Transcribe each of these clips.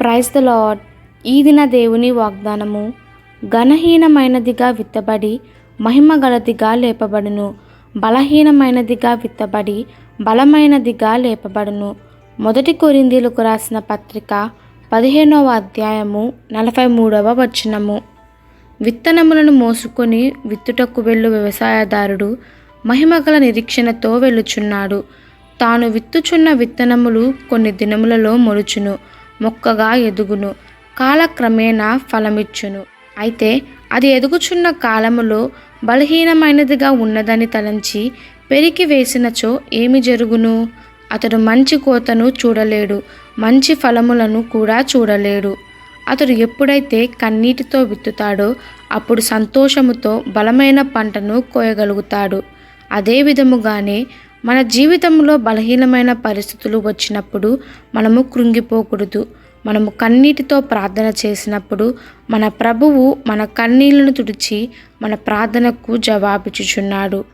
Praise the lord ఈ దిన దేవుని వాగ్దానము ఘనహీనమైనదిగా విత్తబడి మహిమగలదిగా లేపబడును. బలహీనమైనదిగా విత్తబడి బలమైనదిగా లేపబడును. మొదటి కొరిందీలకు రాసిన పత్రిక పదిహేనవ అధ్యాయము నలభై మూడవ వచనము. విత్తనములను మోసుకొని విత్తుటకు వెళ్ళు వ్యవసాయదారుడు మహిమగల నిరీక్షణతో వెళ్ళుచున్నాడు. తాను విత్తుచున్న విత్తనములు కొన్ని దినములలో మొలుచును. మొక్కగా ఎదుగును. కాలక్రమేణా ఫలమిచ్చును. అయితే అది ఎదుగుచున్న కాలములో బలహీనమైనదిగా ఉన్నదని తలంచి పెరికి వేసినచో ఏమి జరుగును? అతడు మంచి కోతను చూడలేడు మంచి ఫలములను కూడా చూడలేడు. అతడు ఎప్పుడైతే కన్నీటితో విత్తుతాడో అప్పుడు సంతోషముతో బలమైన పంటను కోయగలుగుతాడు. అదే విధముగానే మన జీవితంలో బలహీనమైన పరిస్థితులు వచ్చినప్పుడు మనము కృంగిపోకూడదు. మనము కన్నీటితో ప్రార్థన చేసినప్పుడు మన ప్రభువు మన కన్నీళ్ళను తుడిచి మన ప్రార్థనకు జవాబిచ్చుచున్నాడు.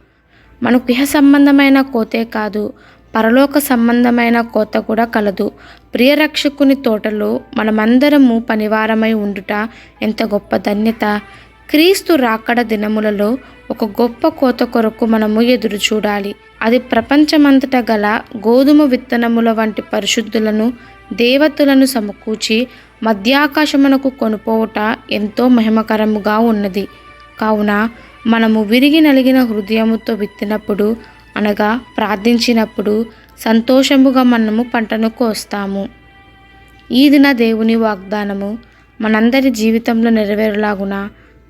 మనకు గృహ సంబంధమైన కోతే కాదు పరలోక సంబంధమైన కోత కూడా కలదు. ప్రియరక్షకుని తోటలో మనమందరము పనివారమై ఉండుట ఎంత గొప్ప ధన్యత. క్రీస్తు రాకడ దినములలో ఒక గొప్ప కోత కొరకు మనము ఎదురు చూడాలి. అది ప్రపంచమంతటా గల గోధుమ విత్తనముల వంటి పరిశుద్ధులను దేవతలను సమకూర్చి మధ్యాకాశమునకు కొనుపోవుట ఎంతో మహిమకరముగా ఉన్నది. కావున మనము విరిగి నలిగిన హృదయముతో విత్తినప్పుడు అనగా ప్రార్థించినప్పుడు సంతోషముగా మనము పంటను కోస్తాము. ఈ దిన దేవుని వాగ్దానము మనందరి జీవితంలో నెరవేరులాగున?